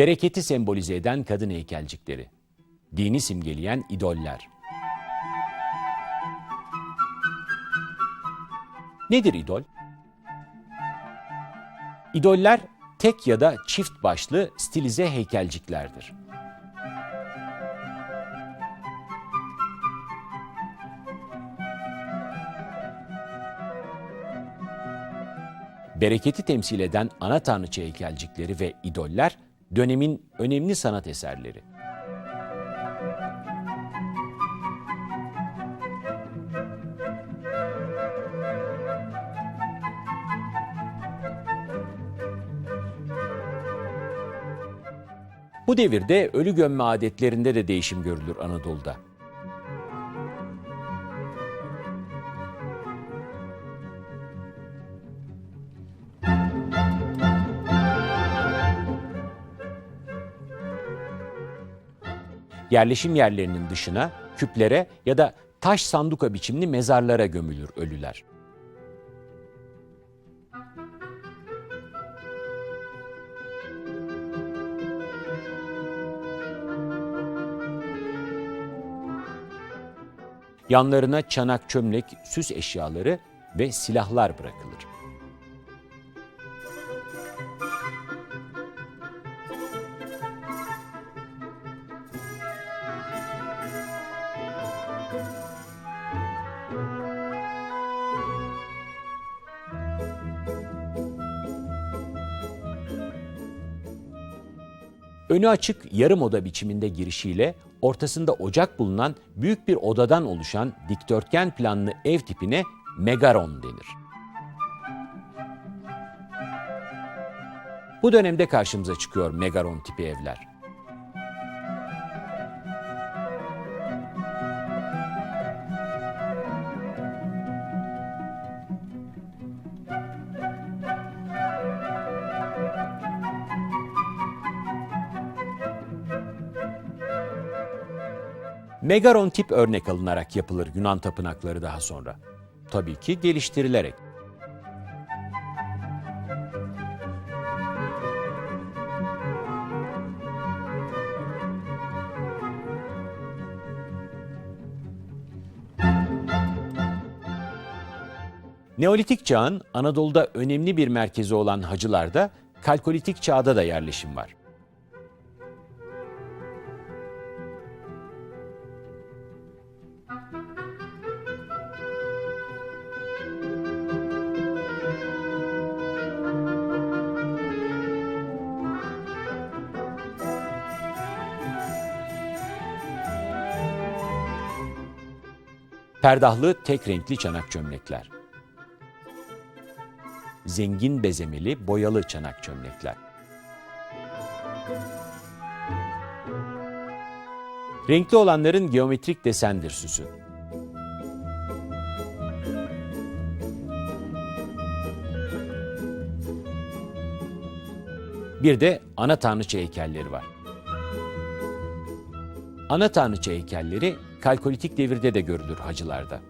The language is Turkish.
Bereketi sembolize eden kadın heykelcikleri. Dini simgeleyen idoller. Nedir idol? İdoller tek ya da çift başlı stilize heykelciklerdir. Bereketi temsil eden ana tanrıça heykelcikleri ve idoller dönemin önemli sanat eserleri. Bu devirde ölü gömme adetlerinde de değişim görülür Anadolu'da. Yerleşim yerlerinin dışına, küplere ya da taş sanduka biçimli mezarlara gömülür ölüler. Yanlarına çanak, çömlek, süs eşyaları ve silahlar bırakılır. Önü açık yarım oda biçiminde girişiyle ortasında ocak bulunan büyük bir odadan oluşan dikdörtgen planlı ev tipine megaron denir. Bu dönemde karşımıza çıkıyor megaron tipi evler. Megaron tip örnek alınarak yapılır Yunan tapınakları daha sonra. Tabii ki geliştirilerek. Neolitik çağın Anadolu'da önemli bir merkezi olan hacılarda Kalkolitik çağda da yerleşim var. Perdahlı tek renkli çanak çömlekler. Zengin bezemeli boyalı çanak çömlekler. Renkli olanların geometrik desendir süsü. Bir de ana tanrıça heykelleri var. Ana tanrıça heykelleri Kalkolitik devirde de görülür hacılarda.